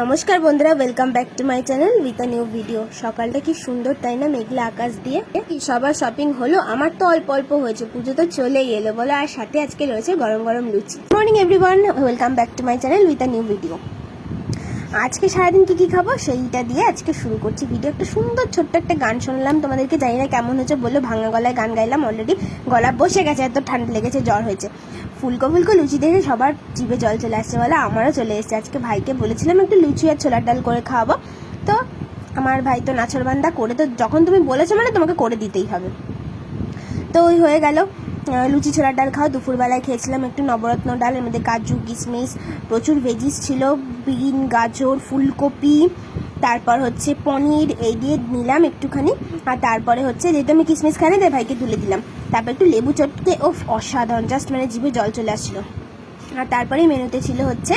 নমস্কার বন্ধুরা welcome back to my channel with new video সকালটা কি সুন্দর তাই না? মেঘলা আকাশ দিয়ে। সবার শপিং হলো। আমার তো অল্প অল্প হয়েছে। পুজো তো চলেই এলো। বলো, আর সাথে আজকে রয়েছে গরম গরম লুচি। Morning everyone welcome back to my channel with new video আজকে সারাদিন কি কি খাব সেইটা দিয়ে আজকে শুরু করছি ভিডিও। একটা সুন্দর ছোট্ট একটা গান শুনলাম, তোমাদেরকে জানি না কেমন হয়েছে, বলল ভাঙা গলায় গান গাইলাম অলরেডি গলা বসে গেছে, এত ঠান্ডা লেগেছে, জ্বর হয়েছে। ফুলকো ফুলকো লুচি দেখে সবার জিভে জল চলে আসছে বলে, আমারও চলে এসেছে। আজকে ভাইকে বলেছিলাম একটু লুচি আর ছোলার ডাল করে খাওয়াবো। তো আমার ভাই তো নাচরবান্দা, করে তো যখন তুমি বলেছ মানে তোমাকে করে দিতেই হবে। তো ওই হয়ে গেল। লুচি ছোলার ডাল খাওয়া, দুপুরবেলায় খেয়েছিলাম একটু নবরত্ন ডাল, এর মধ্যে কাজু, কিশমিশ, প্রচুর ভেজিস ছিল, বিন, গাজর, ফুলকপি, তারপর হচ্ছে পনির, এই দিয়ে নিলাম একটুখানি, আর তারপরে হচ্ছে যেহেতু আমি কিশমিশ খাই না, তাই ভাইকে তুলে দিলাম। তারপর একটু লেবু চটকে ও অসাধারণ জাস্ট মানে জিভে জল চলে আসছিল। আর তারপরে মেনুতে ছিল হচ্ছে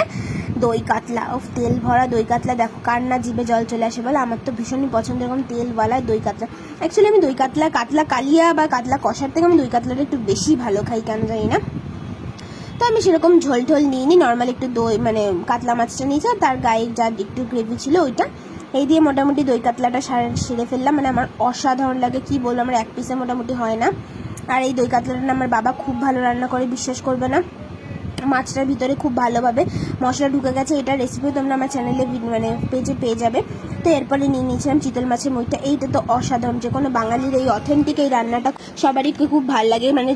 দই কাতলা। ও তেল ভরা দই কাতলা। দেখো, কার না জিভে জল চলে আসে বলে? আমার তো ভীষণই পছন্দ এরকম তেলওয়ালা দই কাতলা। অ্যাকচুয়ালি আমি দই কাতলা কাতলা কালিয়া বা কাতলা কষার থেকে আমি দই কাতলাটা একটু বেশি ভালো খাই, কেন জানি না। তো আমি সেরকম ঝোল ঝোল নিই নর্মাল একটু দই মানে কাতলা মাছটা নিয়েছি তার গায়ে যা একটু গ্রেভি ছিল ওইটা। এই দিয়ে মোটামুটি দই কাতলাটা সার- ফেললাম। মানে আমার অসাধারণ লাগে, কি বলব? আমার এক পিসে মোটামুটি হয় না। আর এই দই কাতলাটা আমার বাবা খুব ভালো রান্না করে, বিশ্বাস করবে না। মাছটার ভিতরে খুব ভালোভাবে মশলা ঢুকে গেছে। এটা রেসিপিও তোমরা আমার চ্যানেলে মানে পেজে পেয়ে যাবে। তো এরপরে নিয়ে নিয়েছিলাম চিতল মাছের মুইটা এইটা তো অসাধারণ, যে কোনো বাঙালির এই অথেন্টিক এই রান্নাটা সবারই খুব ভালো লাগে। মানে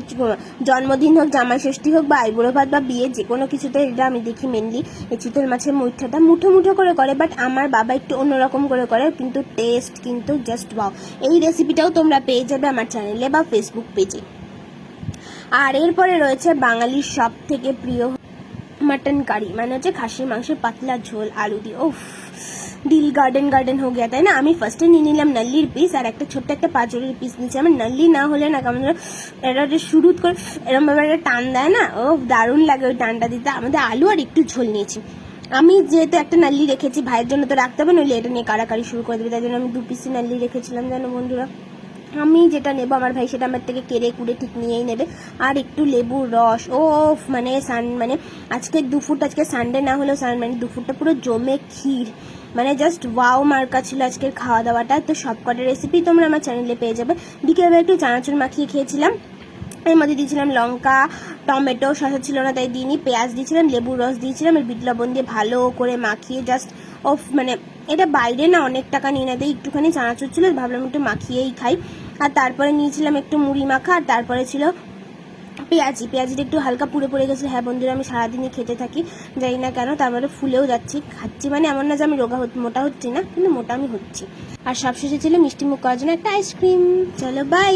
জন্মদিন হোক, জামাই ষষ্ঠী হোক বা আইবুড়ো ভাত বা বিয়ে, যে কোনো কিছুতে এটা আমি দেখি মেনলি এই চিতল মাছের মুইঠাটা মুঠো মুঠো করে করে বাট আমার বাবা একটু অন্যরকম করে করে, কিন্তু টেস্ট কিন্তু জাস্ট ওয়াও এই রেসিপিটাও তোমরা পেয়ে যাবে আমার চ্যানেলে বা ফেসবুক পেজে আর এরপরে রয়েছে বাঙালির সব থেকে প্রিয় মাটন কারি। মানে হচ্ছে খাসির মাংসের পাতলা ঝোল, আলু দিয়ে। ওফ দিল গার্ডেন গার্ডেন হয়ে গিয়া, তাই না? আমি ফার্স্টে নিয়ে নিলাম নাল্লির পিস আর একটা ছোট্ট একটা পাঁচরের পিস নিয়েছি। আমার নাল্লি না হলে না কেমন যেন এটা যে শুরু করে এরকম ভাবে একটা টান দেয় না? ও, দারুণ লাগে ওই টানটা দিতে। আমাদের আলু আর একটু ঝোল নিয়েছি। আমি যেহেতু একটা নাল্লি রেখেছি, ভাইয়ের জন্য তো রাখতে হবে, নইলে এটা নিয়ে কারাকারি শুরু করে দেবে। তাই জন্য আমি দু পিসি নাল্লি রেখেছিলাম, জানো বন্ধুরা? আমি যেটা নেব আমার ভাই সেটা আমার থেকে কেড়ে কুড়ে ঠিক নিয়েই নেবে। আর একটু লেবুর রস ও মানে সান মানে আজকে দুপুর আজকে সানডে না হলেও সান মানে দুপুরটা পুরো জমে ক্ষীর। মানে জাস্ট ওয়াও মার্কা ছিল আজকের খাওয়া দাওয়াটা তো সব কটা রেসিপি তোমরা আমার চ্যানেলে পেয়ে যাবে। বিকেলবেলা একটু চানাচুর মাখিয়ে খেয়েছিলাম। এর মধ্যে দিয়েছিলাম লঙ্কা, টমেটো, শসা ছিল না, তাই দিইনি। পেঁয়াজ দিয়েছিলাম লেবুর রস দিয়েছিলাম, আর বিট লবণ দিয়ে ভালো করে মাখিয়ে জাস্ট অফ মানে এটা বাইরে না, অনেক টাকা নিয়ে না তাই একটুখানি চানাচুর ছিল ভাবলাম একটু মাখিয়েই খাই। আর তারপরে নিয়েছিলাম একটু মুড়ি মাখা, আর তারপরে ছিল পেঁয়াজি। পেঁয়াজিটা একটু হালকা পুড়ে পড়ে গেছে হ্যাঁ বন্ধুরা, আমি সারাদিনই খেতে থাকি, জানি না কেন, তারপরে ফুলেও যাচ্ছি। খাচ্ছি মানে এমন না যে আমি রোগা মোটা হচ্ছি না, কিন্তু মোটা আমি হচ্ছি। আর সবশেষে ছিল মিষ্টি মুখ করার জন্য একটা আইসক্রিম চলো বাই